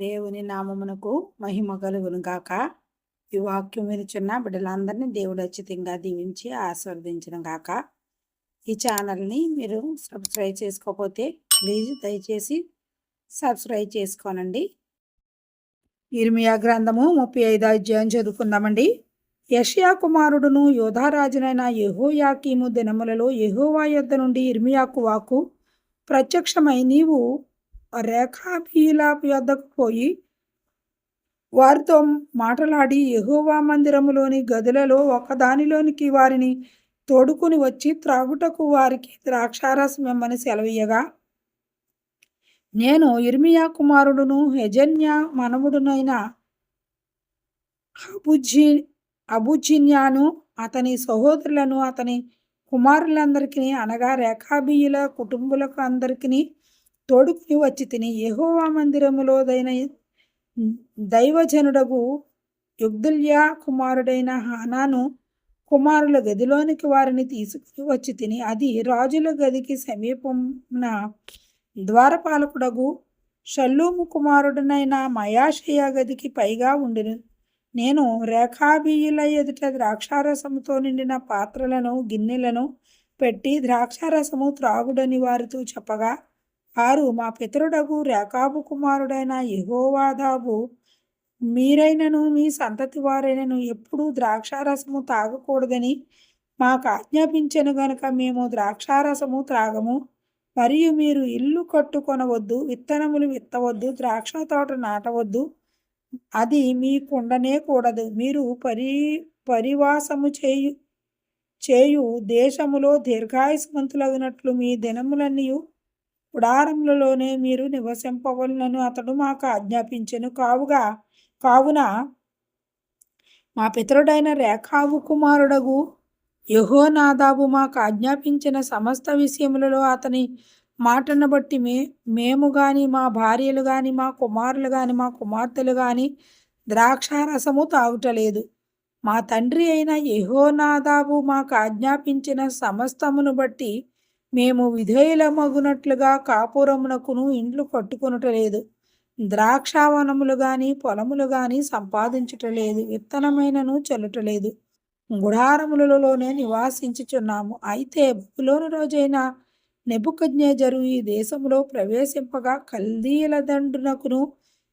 దేవుని నామమునకు మహిమ కలుగును గాక. ఈ వాక్యం వినిచున్న బిడ్డలందరినీ దేవుడు అచ్చితంగా దీవించి ఆస్వాదించడం గాక. ఈ ఛానల్ని మీరు సబ్స్క్రైబ్ చేసుకోకపోతే ప్లీజ్ దయచేసి సబ్స్క్రైబ్ చేసుకోనండి. ఇర్మియా గ్రంథము ముప్పై ఐదు అధ్యాయం చదువుకుందామండి. యషియా కుమారుడును యోధారాజునైన యహోయాకీము దినములలో యహోవా యొద్ద నుండి ఇర్మియాకు వాకు ప్రత్యక్షమై నీవు రేఖాబీల యొద్దకు పోయి వారితో మాటలాడి ఎహోవా మందిరములోని గదులలో ఒకదానిలోనికి వారిని తోడుకుని వచ్చి త్రాగుటకు వారికి ద్రాక్షారసం సెలవీయగా. నేను ఇర్మియా కుమారుడును హెజన్య మనముడునైన అబుజి అబుజిన్యాను అతని సహోదరులను అతని కుమారులందరికీ అనగా రేఖాబీయుల కుటుంబులకు అందరికీ తోడుకుని వచ్చి తిని యహోవా మందిరములోదైన దైవజనుడగు యుగ్దుల్యా కుమారుడైన హానాను కుమారుల గదిలోనికి వారిని తీసుకుని వచ్చి తిని అది రాజుల గదికి సమీపమున ద్వారపాలకుడగు షల్లూము కుమారుడనైన మయాషయ గదికి పైగా ఉండిను నేను రేఖాబీయుల ఎదుట ద్రాక్షారసముతో నిండిన పాత్రలను గిన్నెలను పెట్టి ద్రాక్షారసము త్రాగుడని వారితో చెప్పగా వారు మా పితరుడగు రేకాబు కుమారుడైన యహోవాదాబు మీరైనను మీ సంతతి వారైనను ఎప్పుడూ ద్రాక్షారసము తాగకూడదని మాకు ఆజ్ఞాపించను గనుక మేము ద్రాక్షారసము త్రాగము. మరియు మీరు ఇల్లు కట్టుకొనవద్దు విత్తనములు విత్తవద్దు ద్రాక్ష తోట నాటవద్దు. అది మీకుండనే కూడదు. మీరు పరి పరివాసము చేయు చేయు దేశములో దీర్ఘాయుస్మంతులగినట్లు మీ దినములన్నీ గుడారములలోనే మీరు నివసింపవలనను అతడు మాకు ఆజ్ఞాపించెను కావుగా. కావున మా పితరుడైన రేఖావు కుమారుడగు యహోనాదాబు మాకు ఆజ్ఞాపించిన సమస్త విషయములలో అతని మాటను బట్టి మే మేము కానీ మా భార్యలు కానీ మా కుమారులు కానీ మా కుమార్తెలు కానీ ద్రాక్షారసము తాగుటలేదు. మా తండ్రి అయిన యహోనాదాబు మాకు ఆజ్ఞాపించిన సమస్తమును బట్టి మేము విధేయులమగునట్లుగా కాపురమునకును ఇండ్లు కట్టుకొనుటలేదు ద్రాక్షావనములు గాని పొలములు గాని సంపాదించుటలేదు విత్తనమైనను చల్లుటలేదు గుడారములలోనే నివాసించుచున్నాము. అయితే భూలోని రోజైన నెబుకజ్ఞేజరు ఈ దేశంలో ప్రవేశింపగా కల్దీయుల దండునకును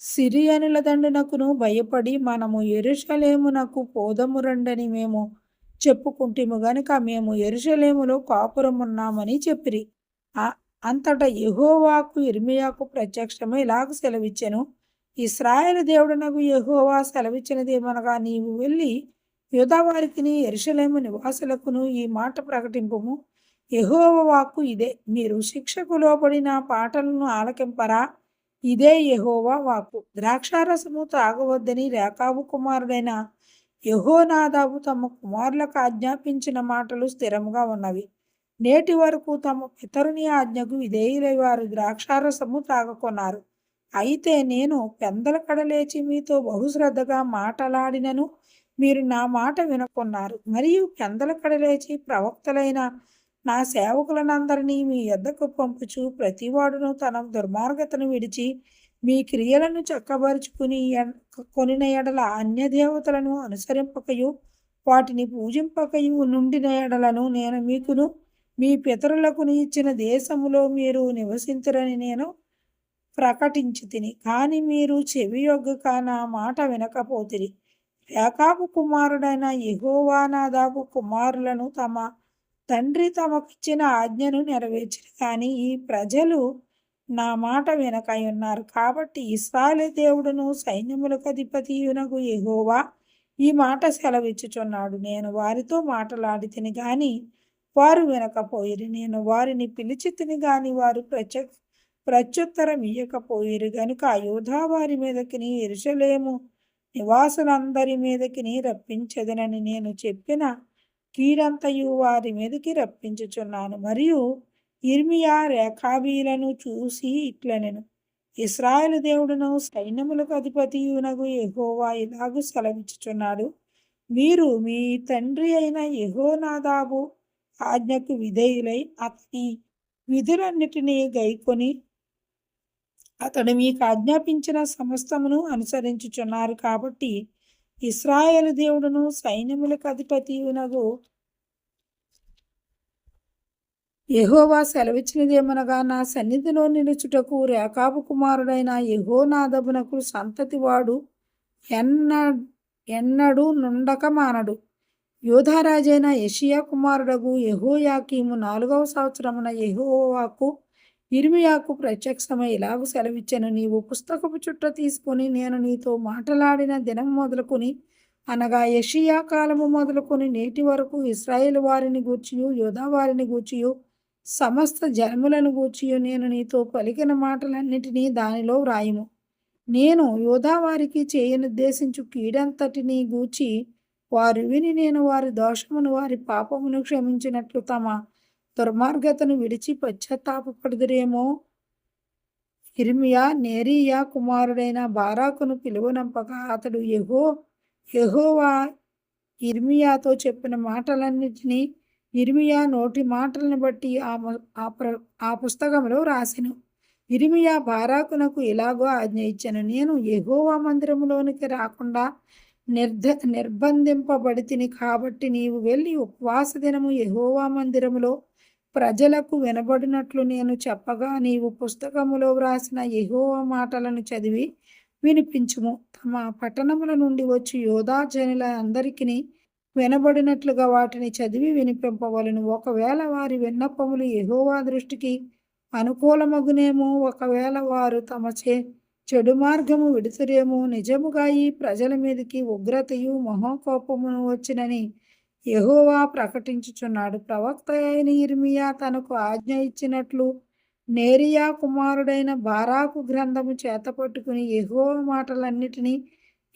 సిరియనుల దండునకును భయపడి మనము ఎరుషలేమునకు పోదము రండని మేము చెప్పుకుంటేము గనుక మేము ఎరుషలేములో కాపురమున్నామని చెప్పిరి. అంతటా యహోవాకు ఇర్మియాకు ప్రత్యక్షమై ఇలాగ సెలవిచ్చెను. ఇస్రాయేల్ దేవుడనకు యహోవా సెలవిచ్చినదేమనగా నీవు వెళ్ళి యూదావారికిని ఎరుషలేము నివాసులకును ఈ మాట ప్రకటింపము. యహోవ వాక్కు ఇదే. మీరు శిక్షకు లోబడిన పాటలను ఆలకింపరా? ఇదే యహోవా వాక్కు. ద్రాక్షారసము తాగవద్దని రేఖాబు కుమారుడైన యహోనాదాబు తమ కుమారులకు ఆజ్ఞాపించిన మాటలు స్థిరంగా ఉన్నవి. నేటి వరకు తమ పితరుని ఆజ్ఞకు విధేయులై వారు ద్రాక్షారసము తాగకున్నారు అయితే నేను పెందల కడలేచి మీతో బహుశ్రద్ధగా మాటలాడినను మీరు నా మాట వినకున్నారు. మరియు పెందల కడలేచి ప్రవక్తలైన నా సేవకులనందరినీ మీ యొద్దకు పంపుచు ప్రతివాడును తన దుర్మార్గతను విడిచి మీ క్రియలను చక్కబరుచుకుని కొనిన ఎడల అన్యదేవతలను అనుసరింపకయు వాటిని పూజింపకయు నుండిన ఎడలను నేను మీకును మీ పితరులకు ఇచ్చిన దేశములో మీరు నివసించరని నేను ప్రకటించి తిని కానీ మీరు చెవి యొగ్గక నా మాట వినకపోతిరి. రేఖాబు కుమారుడైన యహోవానాదాపు కుమారులను తమ తండ్రి తమకిచ్చిన ఆజ్ఞను నెరవేర్చిరి. కానీ ఈ ప్రజలు నా మాట వెనకై ఉన్నారు. కాబట్టి ఇస్రాయలు దేవుడును సైన్యములకు అధిపతియునకు ఎగోవా ఈ మాట సెలవిచ్చుచున్నాడు. నేను వారితో మాటలాడితిని గాని వారు వినకపోయిరి. నేను వారిని పిలిచితిని గాని వారు ప్రత్య ప్రత్యుత్తరం ఇయ్యకపోయిరు. గనుక యోధా వారి మీదకిని ఎరుసలేము నివాసులందరి మీదకిని రప్పించదనని నేను చెప్పిన కీడంతయు వారి మీదకి రప్పించుచున్నాను. మరియు ఇర్మియా రేఖాబీలను చూసి ఇట్లనెను ఇస్రాయేల్ దేవుడును సైన్యములకు అధిపతియునగు ఎహోవా ఇలాగు సెలవిచ్చుచున్నాడు. మీరు మీ తండ్రి అయిన యహోనాదాబు ఆజ్ఞకు విధేయులై అతని విధులన్నిటినీ గైకొని అతడు మీకు ఆజ్ఞాపించిన సమస్తమును అనుసరించుచున్నారు కాబట్టి ఇస్రాయేలు దేవుడును సైన్యములకు అధిపతియునగు ఎహోవా సెలవిచ్చినదేమనగా నా సన్నిధిలో నిలుచుటకు రేకాబు కుమారుడైన యెహోనాదబునకు సంతతివాడు ఎన్న ఎన్నడూ నుండక మానడు. యోధారాజైన యషియా కుమారుడగు యహోయాకీము నాలుగవ సంవత్సరమున ఎహోవాకు ఇర్మియాకు ప్రత్యక్షమై ఇలాగు సెలవిచ్చాను. నీవు పుస్తకపు చుట్ట తీసుకొని నేను నీతో మాట్లాడిన దినం మొదలుకొని అనగా యషియా కాలము మొదలుకొని నేటి వరకు ఇస్రాయేల్ వారిని గూర్చియు యోధా వారిని గూర్చియు సమస్త జన్ములను గూర్చి నేను నీతో పలికిన మాటలన్నిటినీ దానిలో వ్రాయము. నేను యోధావారికి చేయనుద్దేశించు కీడంతటిని గూర్చి వారు విని నేను వారి దోషమును వారి పాపమును క్షమించినట్లు తమ దుర్మార్గతను విడిచి పశ్చాత్తాపపడుదురేమో? ఇర్మియా నేరియా కుమారుడైన బారాకును పిలువనంపగా అతడు ఎహో ఎహోవా ఇర్మియాతో చెప్పిన మాటలన్నిటినీ ఇర్మియా నోటి మాటలను బట్టి ఆ ఆ ప్ర ఆ పుస్తకంలో రాసెను. ఇరిమియా బారాకునకు ఇలాగో ఆజ్ఞ ఇచ్చాను. నేను ఎగోవా మందిరములోనికి రాకుండా నిర్ధ నిర్బంధింపబడితిని కాబట్టి నీవు వెళ్ళి ఉపవాస దినము ఎహోవా మందిరములో ప్రజలకు వినబడినట్లు నేను చెప్పగా నీవు పుస్తకములో వ్రాసిన ఎహోవా మాటలను చదివి వినిపించుము. తమ పట్టణముల నుండి వచ్చి యోధా జనుల అందరికీ వినబడినట్లుగా వాటిని చదివి వినిపింపవలను. ఒకవేళ వారి విన్నపములు ఎహోవా దృష్టికి అనుకూలమగునేమో ఒకవేళ వారు తమ చే చెడు మార్గము విడుతురేమో నిజముగా ఈ ప్రజల మీదకి ఉగ్రతయు మహోకోపమును వచ్చినని యహోవా ప్రకటించుచున్నాడు. ప్రవక్త అయిన ఇర్మియా తనకు ఆజ్ఞ ఇచ్చినట్లు నేరియా కుమారుడైన బారాకు గ్రంథము చేతపట్టుకుని యెహోవా మాటలన్నిటినీ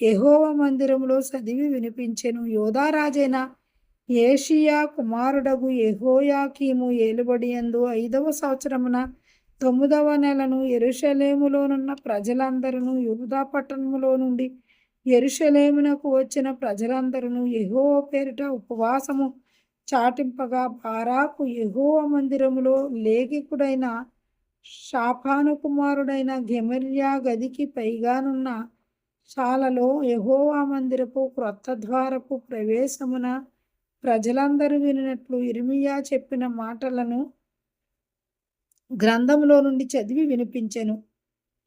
యహోవ మందిరములో చదివి వినిపించెను. యోధారాజైన ఏషియా కుమారుడగు యెహోయాకీము ఏలుబడియందు ఐదవ సంవత్సరమున తొమ్మిదవ నెలను ఎరుషలేములోనున్న ప్రజలందరూ యూదా పట్టణములో నుండి ఎరుషలేమునకు వచ్చిన ప్రజలందరూ ఎహో పేరిట ఉపవాసము చాటింపగా బారాకు ఎహో మందిరములో లేఖికుడైన షాఫాను కుమారుడైన గెమర్యా గదికి పైగానున్న శాలలో యహోవా మందిరపు క్రొత్త ద్వారపు ప్రవేశమున ప్రజలందరూ వినినట్లు ఇరిమియా చెప్పిన మాటలను గ్రంథములో నుండి చదివి వినిపించెను.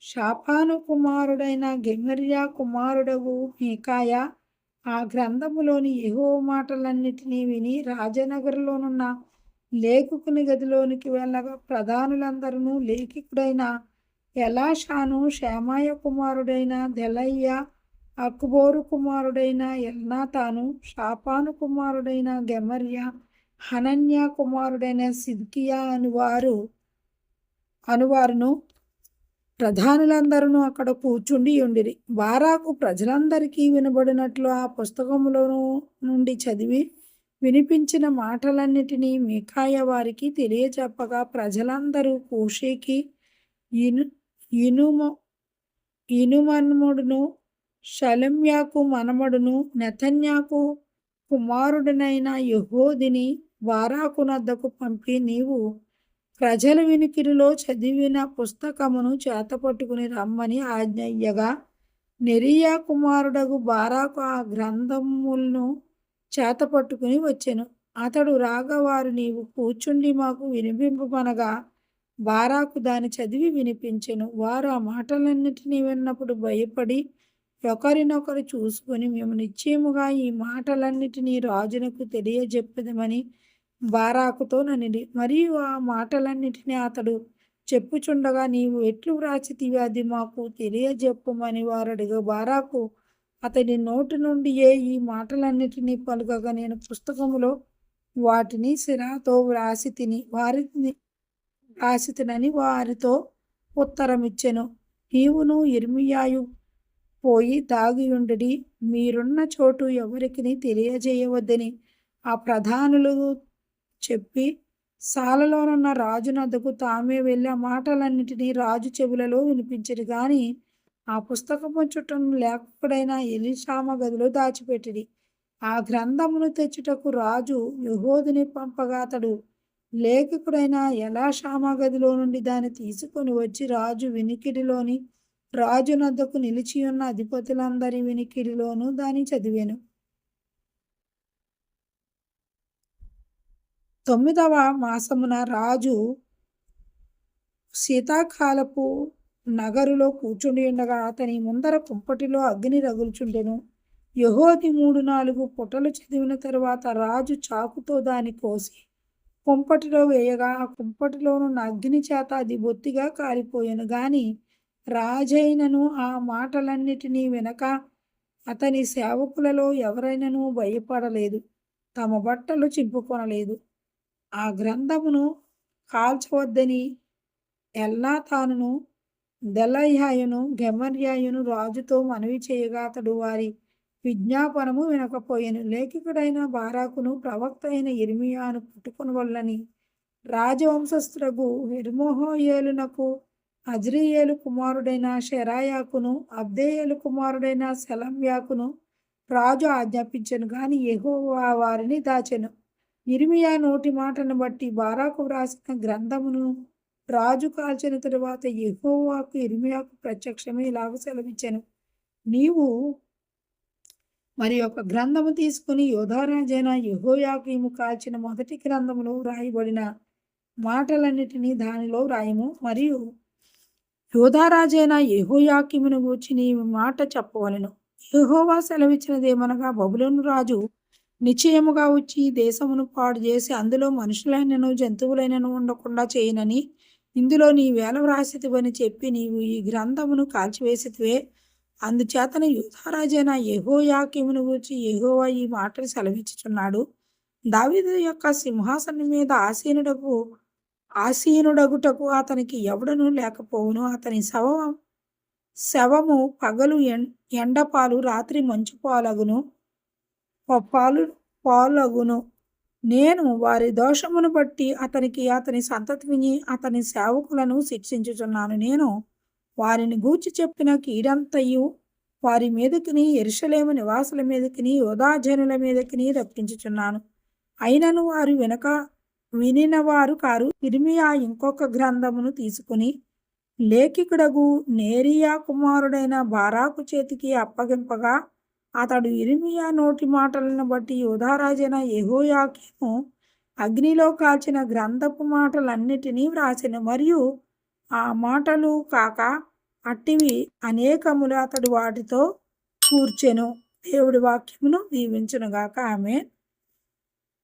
షాపాను కుమారుడైన గెమర్యా కుమారుడవు మీకాయ ఆ గ్రంథములోని ఎహో మాటలన్నిటినీ విని రాజనగర్లోనున్న లేఖకుని గదిలోనికి వెళ్ళగా ప్రధానులందరూ లేఖికుడైన ఎలాషాను శ్యామాయ కుమారుడైన దెలయ్య అక్బోరు కుమారుడైన ఎల్నాతాను షాపాను కుమారుడైన గెమర్య హనన్య కుమారుడైన సిద్కియా అనువారు అనువారును ప్రధానులందరూ అక్కడ కూర్చుండి ఉండిరి. బారాకు ప్రజలందరికీ వినబడినట్లు ఆ పుస్తకములోను నుండి చదివి వినిపించిన మాటలన్నిటినీ మీకాయ వారికి తెలియచెప్పగా ప్రజలందరూ కూషేకి ఇను ఇనుము ఇనుమన్ముడును షలమ్యాకు మనమడును నెతన్యాకు కుమారుడనైన యహోదిని బారాకునద్దకు పంపి నీవు ప్రజల వినికిడిలో చదివిన పుస్తకమును చేతపట్టుకుని రమ్మని ఆజ్ఞయ్యగా నెరియా కుమారుడగు బారాకు ఆ గ్రంథములను చేతపట్టుకుని వచ్చెను. అతడు రాగవారు నీవు కూర్చుండి మాకు వినిపింపమనగా బారాకు దాని చదివి వినిపించెను. వారు ఆ మాటలన్నిటినీ విన్నప్పుడు భయపడి ఒకరినొకరు చూసుకొని మేము నిశ్చయముగా ఈ మాటలన్నిటినీ రాజునకు తెలియజెప్పదమని బారాకుతో ననిడి మరియు ఆ మాటలన్నిటినీ అతడు చెప్పుచుండగా నీవు ఎట్లు వ్రాచితివి అది మాకు తెలియజెప్పమని వారు అడిగా. బారాకు అతడి నోటి నుండి ఏ ఈ మాటలన్నిటినీ పలుకగా నేను పుస్తకములో వాటిని సిరాతో వ్రాసి తిని వారిని ఆశితునని వారితో ఉత్తరమిచ్చెను. నీవును ఇర్మియాయు పోయి దాగియుండడి మీరున్న చోటు ఎవరికి తెలియజేయవద్దని ఆ ప్రధానులు చెప్పి సాలలోనున్న రాజునద్దకు తామే వెళ్ళే మాటలన్నిటినీ రాజు చెవులలో వినిపించరు కానీ ఆ పుస్తకము చుట్టం లేఖకుడైన ఎలిషామ గదిలో దాచిపెట్టిడి ఆ గ్రంథమును తెచ్చుటకు రాజు యుహోదిని పంపగా అతడు లేఖకుడైన ఎలా గదిలో నుండి దాన్ని తీసుకొని వచ్చి రాజు వినికిడిలోని రాజు నద్దకు నిలిచి ఉన్న అధిపతులందరి వినికిడిలోనూ దాన్ని చదివాను. తొమ్మిదవ మాసమున రాజు శీతాకాలపు నగరులో కూర్చుండి ఉండగా అతని ముందర కుంపటిలో అగ్ని రగులుచుండెను. యహోది మూడు నాలుగు పుటలు చదివిన తరువాత రాజు చాకుతో దాన్ని కోసి కుంపటిలో వేయగా ఆ కుంపటిలోనున్న అగ్ని చేత అది బొత్తిగా కాలిపోయాను గాని రాజైనను ఆ మాటలన్నిటినీ వెనక అతని సేవకులలో ఎవరైనను భయపడలేదు. తమ బట్టలు చింపుకొనలేదు. ఆ గ్రంథమును కాల్చవద్దని ఎల్లాతానును దెలయ్యాయును గెమర్యాయును రాజుతో మనవి చేయగా అతడు వారి విజ్ఞాపనము వినకపోయాను. లేఖకుడైన బారాకును ప్రవక్త అయిన ఇర్మియాను పుట్టుకుని వల్లని. రాజవంశస్థులకు హిర్మోహోయేలునకు అజ్రియేలు కుమారుడైన షెరాయాకును అబ్దేయేలు కుమారుడైన సెలంయాకును రాజు ఆజ్ఞాపించను గాని ఎహోవా వారిని దాచెను. ఇర్మియా నోటి మాటను బట్టి బారాకు వ్రాసిన గ్రంథమును రాజు కాల్చిన తరువాత ఎహోవాకు ఇర్మియాకు ప్రత్యక్షమే ఇలాగ సెలవిచ్చాను. నీవు మరి ఒక గ్రంథము తీసుకుని యోధారాజైన యహోయాకీము కాల్చిన మొదటి గ్రంథములో రాయబడిన మాటలన్నిటినీ దానిలో రాయము మరియు యోధారాజైన యహోయాకిమును గూర్చి నీ మాట చెప్పవలను. యహోవా సెలవిచ్చినదేమనగా బబులోను రాజు నిశ్చయముగా వచ్చి దేశమును పాడు చేసి అందులో మనుషులైనను జంతువులైనను ఉండకుండా చేయనని ఇందులో నీ వేల వ్రాసితివని చెప్పి నీవు ఈ గ్రంథమును కాల్చివేసితివే. అందుచేతన యూధారాజైన యెహోయాకీమును గూర్చి ఎహోవా ఈ మాటలు సెలవిచ్చుచున్నాడు. దావిదు యొక్క సింహాసనం మీద ఆసీనుడకు ఆసీనుడగుటకు అతనికి ఎవడను లేకపోవును. అతని శవం శవము పగలు ఎండపాలు రాత్రి మంచు పాలగును పాలు పాలగును. నేను వారి దోషమును బట్టి అతనికి అతని సంతతిని అతని సేవకులను శిక్షించుచున్నాను. నేను వారిని గూర్చి చెప్పిన కీడంతయు వారి మీదకిని ఎరుషలేము నివాసుల మీదకిని యోధాజనుల మీదకిని రప్పించుచున్నాను. అయినను వారు వెనక వినినవారు కారు ఇర్మియా ఇంకొక గ్రంథమును తీసుకుని లేఖికుడగు నేరియా కుమారుడైన బారాకు చేతికి అప్పగింపగా అతడు ఇరిమియా నోటి మాటలను బట్టి యోధారాజైన యహోయాకిను అగ్నిలో కాల్చిన గ్రంథపు మాటలన్నిటినీ వ్రాసెను. మరియు ఆ మాటలు కాక అట్టివి అనేకములు అతడు వాటితో కూర్చెను. దేవుడి వాక్యమును దీవించునుగాక. ఆమె